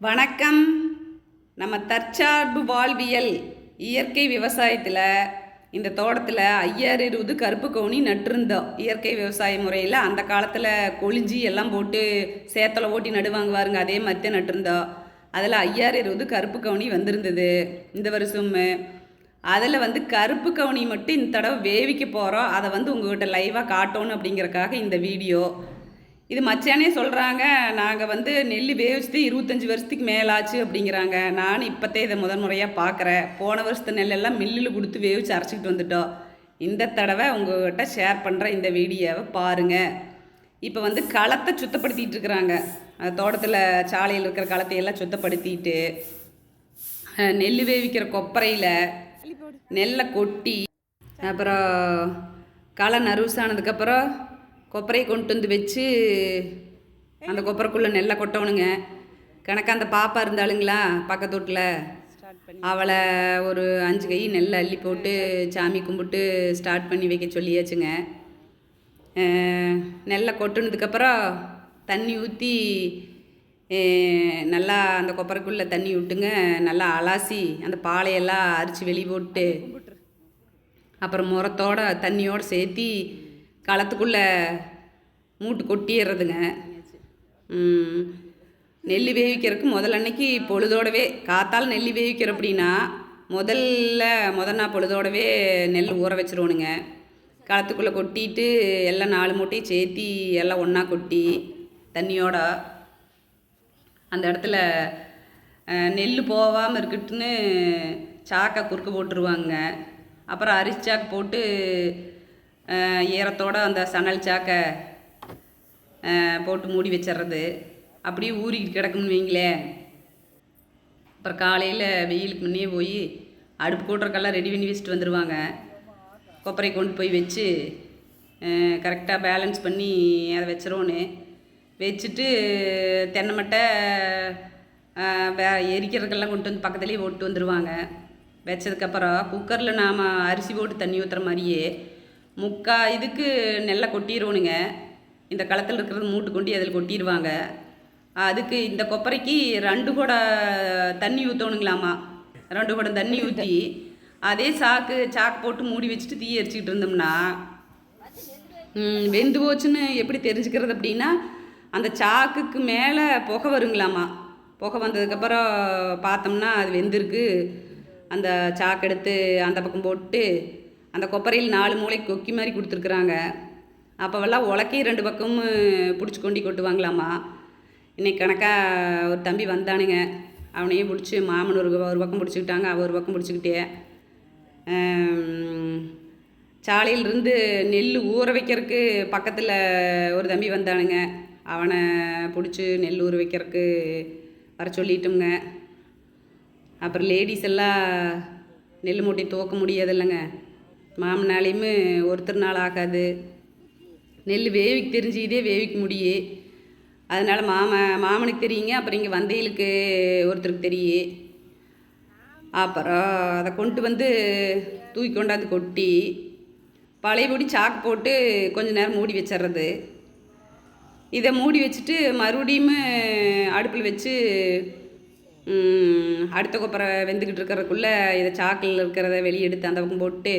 வணக்கம். நம்ம தற்சார்பு வாழ்வியல் இயற்கை விவசாயத்தில் இந்த தோட்டத்தில் ஐயாறு இருபது கருப்பு கவுனி நட்டிருந்தோம் இயற்கை விவசாய முறையில் அந்த காலத்தில் கொளிஞ்சி எல்லாம் போட்டு சேத்தலை ஓட்டி நடுவாங்க பாருங்க அதே மாதிரி தான் நட்டிருந்தோம் அதில் ஐயாறு இருபது கருப்பு கவுனி வந்திருந்தது இந்த வருஷம். அதில் வந்து கருப்பு கவுனி மட்டும் இந்த தடவை வேவிக்க போகிறோம் அதை வந்து உங்கள்கிட்ட லைவாக காட்டணும் அப்படிங்கறக்காக இந்த வீடியோ. இது மச்சானே சொல்கிறாங்க நாங்கள் வந்து நெல் வேவிச்சுட்டு இருபத்தஞ்சி வருஷத்துக்கு மேலாச்சு அப்படிங்கிறாங்க. நான் இப்போத்தே இதை முதல் முறையாக பார்க்குறேன் போன வருஷத்து நெல்லெல்லாம் மில்லில் கொடுத்து வேவிச்சு அரைச்சிக்கிட்டு வந்துட்டோம். இந்த தடவை உங்கள்கிட்ட ஷேர் பண்ணுற இந்த வீடியோவை பாருங்கள் இப்போ வந்து களத்தை சுத்தப்படுத்திட்டு இருக்கிறாங்க. அந்த தோட்டத்தில் சாலையில் இருக்கிற களத்தை எல்லாம் சுத்தப்படுத்திட்டு நெல் வேவிக்கிற கொப்பரையில் நெல்லை கொட்டி அப்புறம் களை நறுசானதுக்கப்புறம் கொப்பரையை கொண்டு வந்து வச்சு அந்த கொப்பரைக்குள்ளே நெல்லை கொட்டணுங்க கணக்கா அந்த பாப்பா இருந்தாளுங்களா பக்கத்து வீட்டில்? அவளை ஒரு அஞ்சு கை நெல்லை அள்ளி போட்டு சாமி கும்பிட்டு ஸ்டார்ட் பண்ணி வைக்க சொல்லியாச்சுங்க. நெல்லை கொட்டுனதுக்கப்புறம் தண்ணி ஊற்றி நல்லா அந்த கொப்பரைக்குள்ளே தண்ணி விட்டுங்க. நல்லா அலாசி அந்த பாலையெல்லாம் அரிச்சு வெளியே போட்டு அப்புறம் முறத்தோட தண்ணியோடு சேர்த்தி களத்துக்குள்ளே மூட்டு கொட்டிடுறதுங்க நெல் வேவிக்கிறதுக்கு முதல் அன்னைக்கு பொழுதோடவே காத்தால் நெல் வேவிக்கிற அப்படின்னா முதல்ல முத நாள் பொழுதோடவே நெல் ஊற வச்சிருவோனுங்க. களத்துக்குள்ளே கொட்டிட்டு எல்லாம் நாலு மூட்டையும் சேர்த்தி எல்லாம் ஒன்றா கொட்டி தண்ணியோட அந்த இடத்துல நெல் போகாமல் இருக்கட்டுன்னு சாக்கை குறுக்க போட்டுருவாங்க. அப்புறம் அரிசி சாக்கு போட்டு ஈரத்தோடு அந்த சணல் சாக்கை போட்டு மூடி வச்சிடுறது. அப்படியே ஊறிக்கிட்டு கிடக்கும்னு வைங்களேன். அப்புறம் காலையில் வெயிலுக்கு முன்னே போய் அடுப்பு கூட்டுறக்கெல்லாம் ரெடி பண்ணி வச்சுட்டு வந்துடுவாங்க கொப்பரை கொண்டு போய் வச்சு கரெக்டாக பேலன்ஸ் பண்ணி அதை வச்சிரோன்னு வச்சுட்டு தென்னை மட்டை வே எரிக்கிறதுக்கெல்லாம் கொண்டு வந்து பக்கத்துலேயே போட்டு வந்துடுவாங்க வச்சதுக்கப்புறம் குக்கரில் நாம் அரிசி போட்டு தண்ணி ஊற்றுற மாதிரியே முக்கா இதுக்கு நெல்லை கொட்டிடுவோனுங்க இந்த களத்தில் இருக்கிறது மூட்டு கொண்டு அதில் கொட்டிடுவாங்க அதுக்கு இந்த கொப்பரைக்கு ரெண்டு குடம் தண்ணி ஊற்றணுங்களாமா ரெண்டு குடம் தண்ணி ஊற்றி அதே சாக்கு சாக்கு போட்டு மூடி வச்சுட்டு தீ எரிச்சிக்கிட்டு இருந்தோம்னா வெந்து போச்சுன்னு எப்படி தெரிஞ்சுக்கிறது அப்படின்னா அந்த சாக்குக்கு மேலே புகை வருங்களாமா? புகை வந்ததுக்கப்புறம் பார்த்தோம்னா அது வெந்திருக்கு. அந்த சாக்கு எடுத்து அந்த பக்கம் போட்டு அந்த கொப்பரையில் நாலு மூளை கொக்கி மாதிரி கொடுத்துருக்குறாங்க. அப்போவெல்லாம் உலக்கையும் ரெண்டு பக்கமும் பிடிச்சி கொண்டி கொட்டுவாங்களாமா? இன்னைக்கு கணக்காக ஒரு தம்பி வந்தானுங்க. அவனையும் பிடிச்சி மாமன் ஒரு ஒரு பக்கம் பிடிச்சிக்கிட்டாங்க அவள் ஒரு பக்கம் பிடிச்சிக்கிட்டே. சாலையிலிருந்து நெல் ஊற வைக்கிறதுக்கு பக்கத்தில் ஒரு தம்பி வந்தானுங்க. அவனை பிடிச்சி நெல் ஊற வைக்கிறதுக்கு வர சொல்லிட்டோங்க அப்புறம் லேடிஸ் எல்லாம் நெல் மூட்டை துவக்க முடியாதில்லைங்க. மாமனாலையும் ஒருத்தர் நாள் ஆகாது. நெல் வேவிக்கு தெரிஞ்சு இதே வேவிக்க முடியே. அதனால் மாம மாமனுக்கு தெரியுங்க அப்புறம் இங்கே வந்தையிலுக்கு ஒருத்தருக்கு தெரியும் அப்புறம் அதை கொண்டு வந்து தூக்கி கொண்டாந்து கொட்டி பழையபடி சாக்கு போட்டு கொஞ்ச நேரம் மூடி வச்சிடுறது இதை மூடி வச்சுட்டு மறுபடியும் அடுப்பில் வச்சு அடுத்த கொப்பரை வெந்துக்கிட்டு இருக்கிறதுக்குள்ளே இதை சாக்கில் இருக்கிறத வெளியே எடுத்து அந்த பக்கம் போட்டு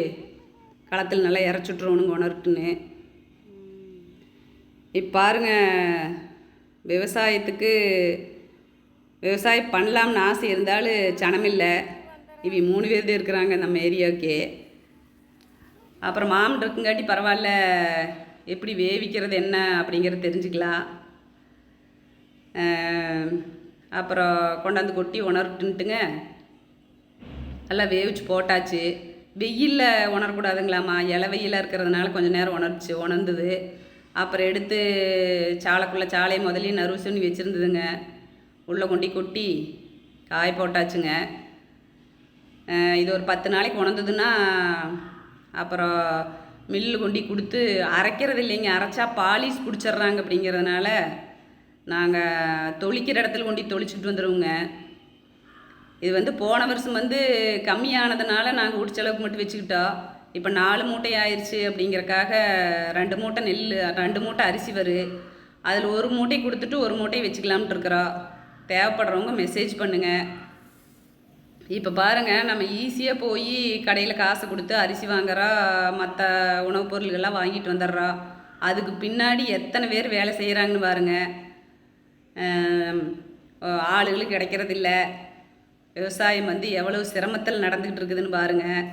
களத்தில் நல்லா இறச்சுட்ருவோனுங்க உணர்ட்டுன்னு இப்போ பாருங்க விவசாயத்துக்கு விவசாயம் பண்ணலாம்னு ஆசை இருந்தாலும் சனமில்லை. இவ மூணு பேர் தான் இருக்கிறாங்க நம்ம ஏரியாவுக்கே. அப்புறம் மாமன் இருக்குங்காட்டி பரவாயில்ல எப்படி வேவிக்கிறது என்ன அப்படிங்கிறத தெரிஞ்சுக்கலாம். அப்புறம் கொண்டாந்து கொட்டி உணர்ட்டுன்ட்டுங்க நல்லா வேவிச்சு போட்டாச்சு. வெயிலில் உணரக்கூடாதுங்களாம்மா. இலை வெயிலாக இருக்கிறதுனால கொஞ்சம் நேரம் உணர்ச்சி உணர்ந்தது. அப்புறம் எடுத்து சாலைக்குள்ளே சாலையை முதலையும் நறுவு வச்சுருந்ததுங்க. உள்ளே கொண்டு கொட்டி காய போட்டாச்சுங்க. இது ஒரு பத்து நாளைக்கு உணர்ந்ததுன்னா அப்புறம் மில்லு கொண்டு கொடுத்து அரைக்கிறது இல்லைங்க. அரைச்சா பாலிஷ் பிடிச்சிட்றாங்க அப்படிங்கிறதுனால நாங்கள் தொளிக்கிற இடத்துல கொண்டு தொளிச்சுட்டு வந்துடுவோங்க இது வந்து போன வருஷம் வந்து கம்மியானதுனால நாங்கள் உடிச்ச அளவுக்கு மட்டும் வச்சுக்கிட்டோம் இப்போ நாலு மூட்டை ஆயிடுச்சு அப்படிங்கறக்காக ரெண்டு மூட்டை நெல் ரெண்டு மூட்டை அரிசி வரு. அதில் ஒரு மூட்டை கொடுத்துட்டு ஒரு மூட்டை வச்சுக்கலாம்னு இருக்கிறோம் தேவைப்படுறவங்க மெசேஜ் பண்ணுங்கள் இப்போ பாருங்கள் நம்ம ஈஸியாக போய் கடையில் காசு கொடுத்து அரிசி வாங்குறோம் மற்ற உணவுப் பொருள்கள்லாம் வாங்கிட்டு வந்துடுறோம் அதுக்கு பின்னாடி எத்தனை பேர் வேலை செய்கிறாங்கன்னு பாருங்கள் ஆளுகளும் கிடைக்கிறதில்ல. விவசாயம் வந்து எவ்வளோ சிரமத்தில் நடந்துக்கிட்டு இருக்குதுன்னு பாருங்கள்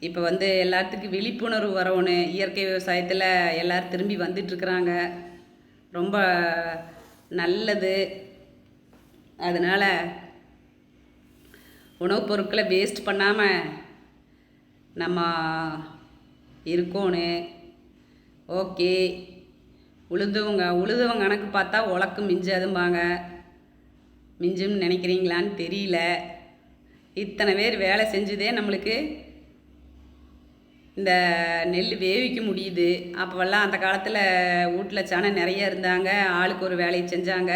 இப்போ வந்து எல்லாத்துக்கும் விழிப்புணர்வு வரணும் இயற்கை விவசாயத்தில் எல்லோரும் திரும்பி வந்துட்டுருக்குறாங்க ரொம்ப நல்லது. அதனால் உணவுப் பொருட்களை வேஸ்ட் பண்ணாமல் நம்ம இருக்கோன்னு. ஓகே உழுதுவங்க உழுதுவங்க கணக்கு பார்த்தா உழக்கு மிஞ்சாதும்பாங்க. மிஞ்சும்னு நினைக்கிறீங்களான்னு தெரியல. இத்தனை பேர் வேலை செஞ்சதே நம்மளுக்கு இந்த நெல் வேவிக்க முடியுது. அப்போல்லாம் அந்த காலத்தில் வீட்டில் சனம் நிறைய இருந்தாங்க. ஆளுக்கு ஒரு வேலையை செஞ்சாங்க.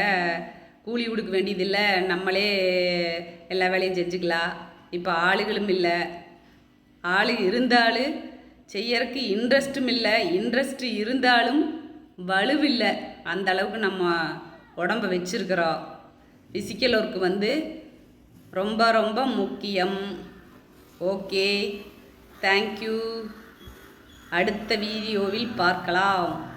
கூலி கொடுக்க வேண்டியதில்லை. நம்மளே எல்லா வேலையும் செஞ்சுக்கலாம். இப்போ ஆளுகளும் இல்லை. ஆளு இருந்தாலும் செய்யறதுக்கு இன்ட்ரெஸ்ட்டும் இல்லை. இன்ட்ரெஸ்ட் இருந்தாலும் வலுவில்லை. அந்த அளவுக்கு நம்ம உடம்ப வச்சுருக்குறோம். ஃபிசிக்கல் ஒர்க்கு வந்து ரொம்ப ரொம்ப முக்கியம். ஓகே. தேங்க்யூ அடுத்த வீடியோவில் பார்க்கலாம்.